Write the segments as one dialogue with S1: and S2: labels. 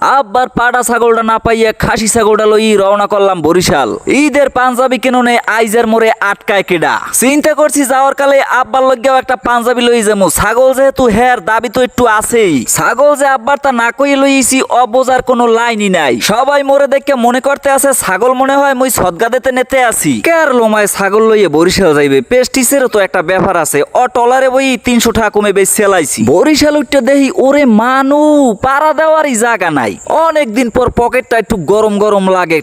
S1: আব্বার পাড়া ছাগলটা না পাইয়া খাসি ছাগলটা লই রওনা করলাম বরিশাল। ঈদের পাঞ্জাবি কেননে আইজের মোড়ে আটকায় কেডা। চিন্তা করছি যাওয়ার কালে আব্বার লগেও একটা পাঞ্জাবি লই যাব ছাগল যেহেতু হের দাবি তো একটু আছেই। ছাগল যে আব্বার তা না কই লইছি অবোজার কোনো লাইনই নাই। সবাই মোরে দেখে মনে করতে আছে, ছাগল মনে হয় মুই সদগা দিতে নেতে আছি। কেয়ার লোমায় ছাগল লইয়ে বরিশাল যাইবে? পেস্টিসেরও তো একটা ব্যাপার আছে। অ টলারে বই তিনশো টাকা কমে বেশ সেলাইছি। বরিশাল উঠতে দেখি, ওরে মানু, পাড়া দেওয়ারই জায়গা নাই। অনেকদিন পর পকেটটা একটু গরম গরম লাগে।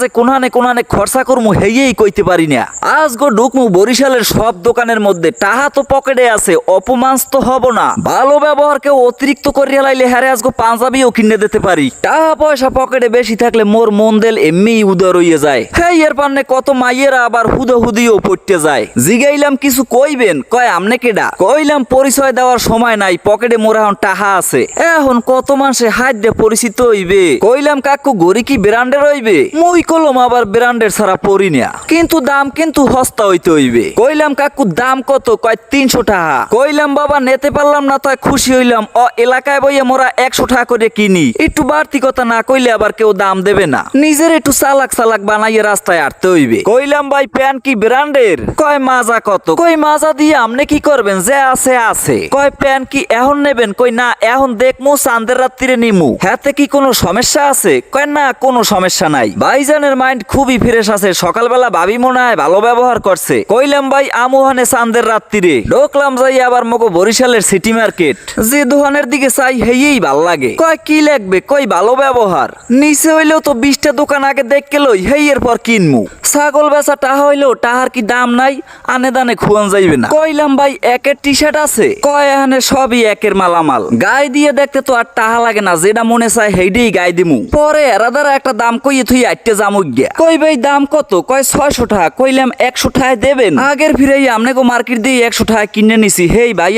S1: যে কোনানে কোনানে খরচা করমু হেয়েই কইতে পারি না। আজ গো ঢুকমু বরিশালের সব দোকানের মধ্যে। টাহা তো পকেটে আছে অপমানস তো হব না। ভালো ব্যবহার কেউ অতিরিক্ত করিয়া লাইলে হ্যারে আজ গো পাঞ্জাবিও কিনে দিতে পারি। টাকা পয়সা পকেটে বেশি থাকলে মোর মন দেল এমনি উদর হইয়ে যায়। হ্যাঁ এর পান্নে কত মাইয়েরা আবার হুদো হুদিও পড়তে যায়। জিগাইলাম, কিছু কইবেন? কয়, আমনে কেডা? কইলাম, পরিচয় দেওয়ার সময় নাই, পকেটে মোর এখন টাহা আছে। এখন কত মাসে হাত দিয়ে পরিচিত হইবে। কইলাম কাকু গড়ি কি ব্র্যান্ডের হইবে? মুই কলম আবার ব্র্যান্ডের ছাড়া পরি না। কিন্তু দাম কিন্তু সস্তা হইতে হইবে। কইলাম কাকু, দাম কত? কয়, তিনশো টাকা। কইলাম, বাবা, নেতে পারলাম না, তাই খুশি হইলাম। অ, এলাকায় বইয়ে মোরা একশো টাকা করে কিনি। একটু বাড়তি কথা না কইলে আবার কেউ দাম দেবে না। নিজের একটু চালাক চালাক বানাইয়ে রাস্তায় আটতে হইবে। কইলাম, ভাই, প্যান কি ব্র্যান্ডের কয়, মাজা কত? কই মাজা দিয়ে আপনি কি করবেন? যে আছে আছে। কয়, প্যান কি এখন নেবেন? কই না, এখন দেখমু চান্দের রাত্রিরে নিমু। হাতে কি কোনো সমস্যা আছে? কয় না, কোনো সমস্যা নাই। ভাইজানের মাইন্ড খুবই ফ্রেশ আছে, সকালবেলা ভাবি মনে ভালো ব্যবহার করছে। কইলাম, ভাই আমুহানে চান্দের রাত্রিরে। ঢোকলাম, যাই আবার মগো বরিশালের সিটি মার্কেট। যে দোকানের দিকে চাই হেয়েই ভালো লাগে। কয়, কি লাগবে? কই ভালো ব্যবহার? নিচে হইলেও তো বিশটা দোকান আগে দেখকে লই, হেই, এরপর কিনমু। ছাগল বেচা টাহা হইলেও টাহার কি দাম নাই? আনে দানে খুয়ান যাইবে না। কইলাম, ভাই, একের টি শার্ট আছে? কয় এখানে সবই একের মালামাল। গায়ে দিয়ে দেখতে তো আর টাহা লাগে না, যেটা মনে চায় হেইডেই গায়ে দিমু। পরে এরাদারা একটা দাম কইয়ে থুই আইতে জামুক গিয়া কই ভাই দাম কত? কয় ছয়শো টাকা। কইলাম একশো টাকায় দেবেন। আগের ফিরেই আমনে গো মার্কেট দিয়ে একশো টাকা কিনে নিছি। হেই ভাই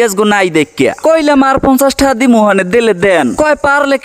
S1: দেখিয়া কইলাম আর পঞ্চাশ টাকা দিমু, হানে পারলে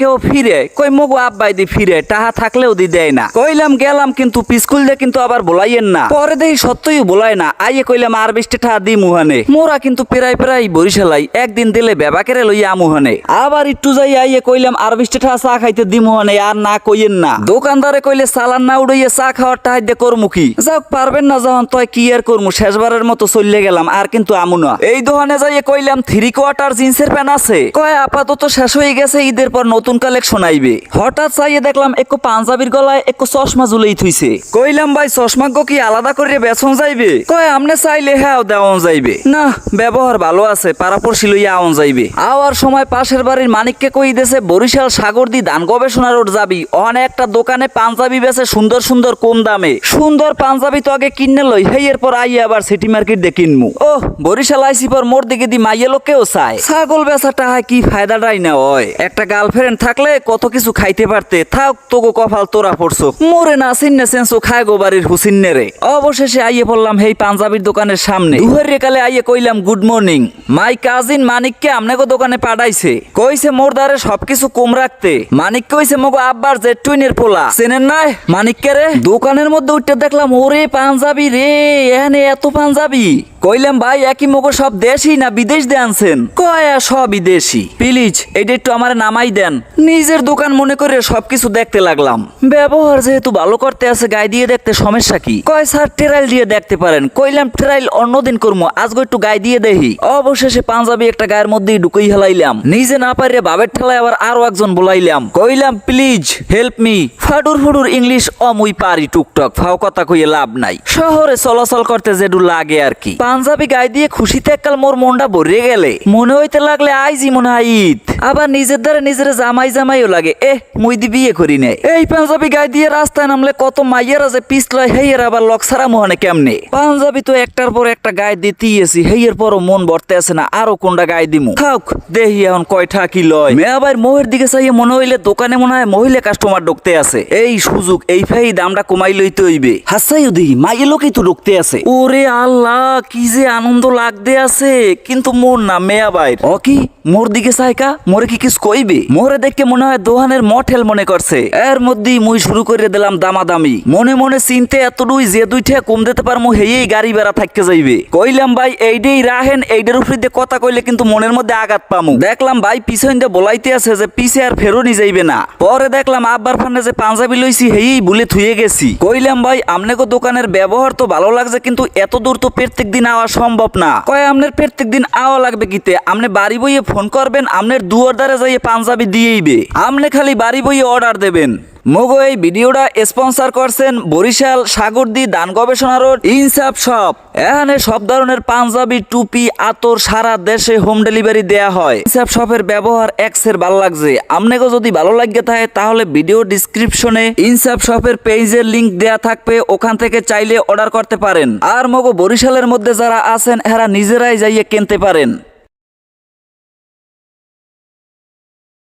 S1: কই মগো আব্বাই দি ফিরে টাহা থাকলেও দি দেয় না। কইলাম গেলাম কিন্তু পিস্কুল দিয়ে কিন্তু আবার বলাইয়েন না। পরে দেখি সত্যই বলাই না। আইয়ে কইলাম আর বিশটা দি মুহানে মোরা কিন্তু প্রায় প্রায় বরিশালাই। একদিন দিলে বেবাকেরে লইয়া আমুহানে আবার একটু যাই আইয়ে কইলাম আর বিশটা খাইতে দি মুহানে আর না কইয়েন না। দোকানদারে কইলে চালান না উড়াইয়ে চা খাওয়ার দিয়ে করমু কি? যাক পারবেন না যখন তয় কি আর করমু? শেষবারের মতো চললে গেলাম আর কিন্তু আমু না। এই দোকানে যাইয়ে কইলাম থ্রি কোয়ার্টার জিন্সের প্যান্ট আছে। কয় আপাতত শেষ হয়ে গেছে ঈদের পর নতুন কালেকশন আইবে। হঠাৎ চাইয়ে দেখলাম একটু পাঞ্জাবির গলায় একটু চশমা ঝুলেই থুইছে। কইলাম ভাই চশমা গো কি আলাদা করে বেচন যাইবে? কয় আমনে চাইলে হ্যাঁ দেওয়ান যাইবে। না ব্যবহার ভালো আছে পারাপড়শি লইয়া আওন যাইবে। আওয়ার সময় পাশের বাড়ির মানিককে কই দেছে বরিশাল সাগর দি ধান গবেষণা রোড যাবি, ওখানে একটা দোকানে পাঞ্জাবি বেছে সুন্দর সুন্দর কম দামে। সুন্দর পাঞ্জাবি তো আগে কিনে লই, হেই, এরপর আই আবার সিটি মার্কেট দিয়ে কিনমু। ও বরিশাল আইসি পর মোর দিকে দি মাইয়ে লোককেও চায়। ছাগল বেচাটা কি ফায়দাটাই না হয়। একটা গার্লফ্রেন্ড থাকলে কত কিছু খাইতে পারতে, থাক তোগো কপাল তোরা পড়ছো। মোরে না সিন্নে সেন্সো খায় গো বাড়ির হুসিন্নে রে অবশেষে আইয়ে পড়লাম হেই পাঞ্জাবির দোকানের সামনে। দুহরে কালে আইয়ে কইলাম, গুড মর্নিং। মাই কাজিন মানিককে আমনেগো দোকানে পাঠাইছে। কইছে, মোর দ্বারে সবকিছু কম রাখতে। মানিক কইছে, মগো আব্বার যে টুইনের পোলা। চেনেন নাই মানিককে রে? দোকানের মধ্যে উঠতে দেখলাম, ওরে পাঞ্জাবি রে এখানে এত পাঞ্জাবি। কইলাম ভাই, একই মগো সব দেশি না বিদেশ দিয়ে আনছেন? কয়া সব বিদেশি প্লিজ, এটা একটু আমার নামাই দেন। নিজের দোকান মনে করে সবকিছু দেখতে লাগলাম। ব্যবহার যেহেতু ভালো করতে আছে, গায়ে দিয়ে দেখতে সমস্যা কি? কয় স্যার ট্রাইল দিয়ে দেখতে পারেন। কইলাম ট্রাইল অন্যদিন করব আজকে একটু গায়ে দিয়ে দেখি। অবশেষে পাঞ্জাবি একটা গায়ের মধ্যেই ঢুকেই হেলাইলাম। নিজে না পারে বাবের ঠেলায় আবার আরও একজন বলাইলাম। কইলাম, প্লিজ হেল্প মি ফাডুর ফুডুর ইংলিশ অমুই পারি টুকটক, ফাও কথা কইয়ে লাভ নাই। শহরে চলাচল করতে যেটু লাগে আর কি। পাঞ্জাবি গায়ে দিয়ে খুশিতে এককাল মোর মনটা ভরে গেলে। মনে হইতে লাগলে আইজি মনে হয় ঈদ আবার নিজের দ্বারা নিজের জামাই জামাইও লাগে। এ মুই দি বিয়ে করি নাই। এই পাঞ্জাবি গায়ে দিয়ে রাস্তায় নামলে কত মাইয়েরা যে পিস লয় হেইয়ের আবার লক্সারা মোহনে কেমনে? পাঞ্জাবি তো একটার পর একটা গায়ে দিতেই আছি হেইয়ের পরও মন ভরতে আছে না। আরও কোনটা গায়ে দিমু? থাক, দেহি এখন কয়টা কি লয়। আবার মোহের দিকে চাইয়ে মনে হইলে দোকানে মনে হয় মহিলা কাস্টমার ঢুকতে আছে এই সুযোগ, এই ফাই দামটা কমাই লইতে হইবে। হাসাইও দিহি মাইয়ে লোকই তো ঢুকতে আছে ওরে আল্লাহ, কি কি যে আনন্দ লাগতে আছে, কিন্তু মোর না মেয়া বাইর ও কি? মোর দিকে সাইকা মোরে কি কিছু কইবে? মোরে দেখে মনে হয় দোহানের মঠেল মনে করছে। এর মধ্যেই মুই শুরু করে দিলাম দামাদামি। মনে মনে চিনতে এতটুই যে দুইটা কম দিতে পারমু হেয়েই গাড়ি বেড়া থাকতে যাইবে। কইলাম, ভাই, এইডেই রাহেন, এইডের উপরে দিয়ে কথা কইলে কিন্তু মনের মধ্যে আঘাত পামু। দেখলাম, ভাই, পিছন দিয়ে বলাইতে আছে যে পিছে আর ফেরোনি যাইবে না। পরে দেখলাম, আব্বার ফান্ডে যে পাঞ্জাবি লইছি হেই বলে থুয়ে গেছি। কইলাম, ভাই, আমনেগো দোকানের ব্যবহার তো ভালো লাগছে, কিন্তু এত দূর তো প্রত্যেক দিন আওয়া সম্ভব না। কয় আপনার প্রত্যেক দিন আওয়া লাগবে কিতে আপনি বাড়ি বইয়ে ফোন করবেন আপনার দুয়ার দ্বারে যাইয়ে পাঞ্জাবি দিয়েইবে। আপনি খালি বাড়ি বইয়ে অর্ডার দেবেন। মগো এই ভিডিওটা স্পন্সর করছেন বরিশাল সাগরদি দান গবেষণা রোড ইনসাফ শপ এখানে সব ধরনের পাঞ্জাবি, টুপি, আতর সারা দেশে হোম ডেলিভারি দেয়া হয়। ইনসাফ শপের ব্যবহার এক্সের ভালো লাগছে। আমনেগো যদি ভালো লাগে থাকে, তাহলে ভিডিও ডিসক্রিপশনে ইনসাফ শপের পেজের লিংক দেয়া থাকবে। ওখান থেকে চাইলে অর্ডার করতে পারেন। আর মগো বরিশালের মধ্যে যারা আছেন, এরা নিজেরাই যাইয়ে কিনতে পারেন।